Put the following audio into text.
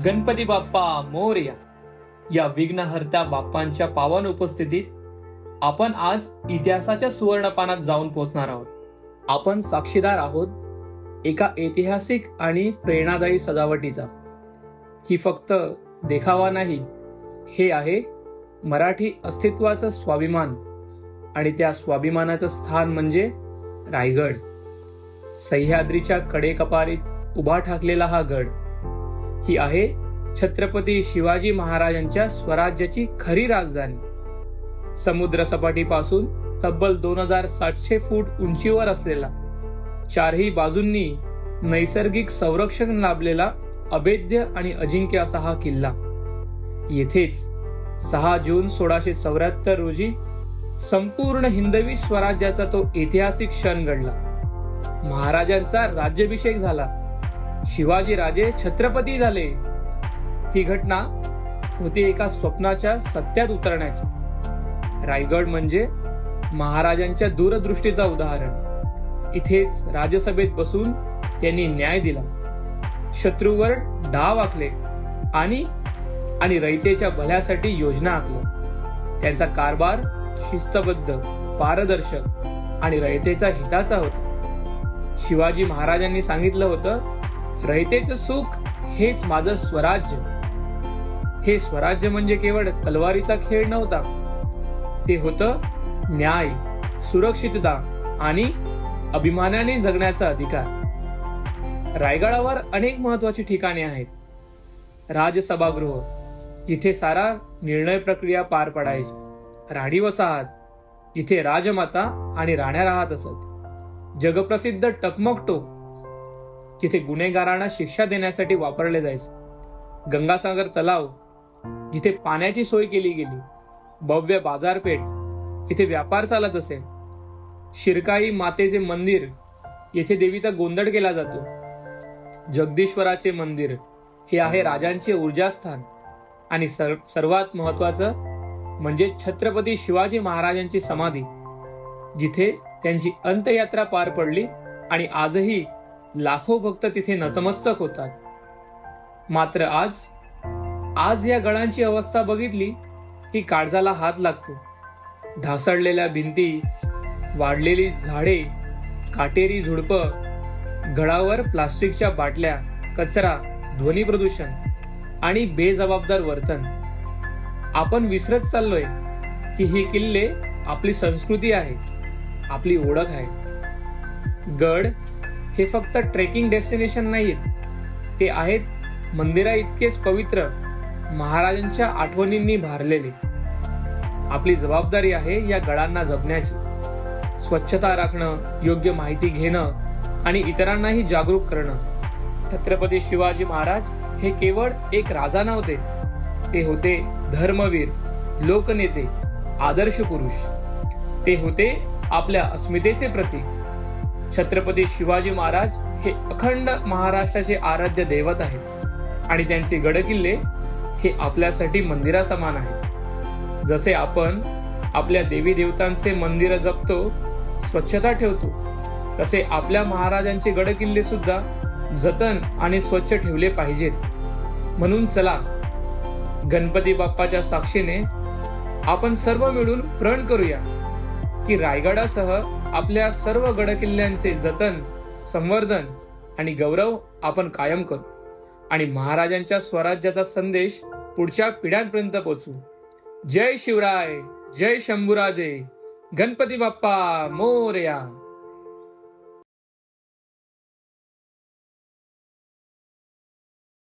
गणपती बाप्पा मोर्या या विघ्नहर्त्या बाप्पांच्या पावन उपस्थितीत आपण आज इतिहासाच्या सुवर्णपानात जाऊन पोहोचणार आहोत. आपण साक्षीदार आहोत एका ऐतिहासिक आणि प्रेरणादायी सजावटीचा. ही फक्त देखावा नाही हे आहे मराठी अस्तित्वाचं स्वाभिमान आणि त्या स्वाभिमानाचं स्थान म्हणजे रायगड. सह्याद्रीच्या कडेकपारीत उभा ठाकलेला हा गड ही आहे छत्रपती शिवाजी महाराजांच्या स्वराज्याची खरी राजधानी. समुद्र सपाटीपासून तब्बल दोन हजार सातशे फूट उंचीवर असलेला चारही बाजूंनी नैसर्गिक संरक्षण लाभलेला अभेद्य आणि अजिंक्य असा हा किल्ला. येथेच सहा जून सोळाशे चौऱ्याहत्तर रोजी संपूर्ण हिंदवी स्वराज्याचा तो ऐतिहासिक क्षण घडला. महाराजांचा राज्याभिषेक झाला. शिवाजी राजे छत्रपती झाले. ही घटना होती एका स्वप्नाच्या सत्यात उतरण्याची. रायगड म्हणजे महाराजांच्या दूरदृष्टीचा उदाहरण. इथेच राजसभेत बसून त्यांनी न्याय दिला. शत्रूवर डाव आखले आणि आणि रयतेच्या भल्यासाठी योजना आखल्या. त्यांचा कारभार शिस्तबद्ध पारदर्शक आणि रयतेचा हिताचा होता. शिवाजी महाराजांनी सांगितलं होतं रयतेचं सुख हेच माझं स्वराज्य. हे स्वराज्य म्हणजे केवळ तलवारीचा खेळ नव्हता. ते होतं न्याय सुरक्षितता आणि अभिमानाने जगण्याचा अधिकार. रायगडावर अनेक महत्वाची ठिकाणे आहेत. राजसभागृह जिथे सारा निर्णय प्रक्रिया पार पडायची. राणी वसाहत जिथे राजमाता आणि राण्या राहत असत. जगप्रसिद्ध टकमक टोक जिथे गुन्हेगारांना शिक्षा देण्यासाठी वापरले जायचे. गंगासागर तलाव जिथे पाण्याची सोय केली गेली भव्य बाजारपेठ इथे व्यापार चालत असे. शिरकाई मातेचे मंदिर येथे देवीचा गोंधळ केला जातो. जगदीश्वराचे मंदिर हे आहे राजांचे ऊर्जास्थान. आणि सर, सर्वात महत्वाचं म्हणजे छत्रपती शिवाजी महाराजांची समाधी जिथे त्यांची अंत्ययात्रा पार पडली आणि आजही लाखो भक्त तिथे नतमस्तक होतात. मात्र आज आज या गडांची अवस्था बघितली की काळजाला हात लागतो. ढासळलेल्या भिंती वाढलेली झाडे काटेरी झुडपं गडावर प्लास्टिकच्या बाटल्या कचरा ध्वनी प्रदूषण आणि बेजबाबदार वर्तन. आपण विसरत चाललोय की ही किल्ले आपली संस्कृती आहे आपली ओळख आहे. गड हे फक्त ट्रेकिंग डेस्टिनेशन नाहीत. ते आहेत मंदिरा इतकेच पवित्र महाराजांच्या आठवणींनी भारलेले. आपली जबाबदारी आहे या गडांना जपण्याची. स्वच्छता राखणं योग्य माहिती घेणं आणि इतरांनाही जागरूक करणं. छत्रपती शिवाजी महाराज हे केवळ एक राजा नव्हते. ते होते धर्मवीर लोकनेते आदर्श पुरुष. ते होते आपल्या अस्मितेचे प्रतीक. छत्रपती शिवाजी महाराज हे अखंड महाराष्ट्राचे आराध्य दैवत आहेत. आणि त्यांचे गडकिल्ले हे आपल्यासाठी मंदिरासमान आहे जसे आपण आपल्या देवी देवतांचे मंदिर जपतो स्वच्छता ठेवतो तसे आपल्या महाराजांचे गडकिल्ले सुद्धा जतन आणि स्वच्छ ठेवले पाहिजेत. म्हणून चला गणपती बाप्पाच्या साक्षीने आपण सर्व मिळून प्रण करूया की रायगडासह आपल्या सर्व गडकिल्ल्यांचे जतन संवर्धन आणि गौरव आपण कायम करू आणि महाराजांच्या स्वराज्याचा संदेश पुढच्या पिढ्यांपर्यंत पोचू जय शिवराय जय शंभूराजे गणपती बाप्पा मोरया.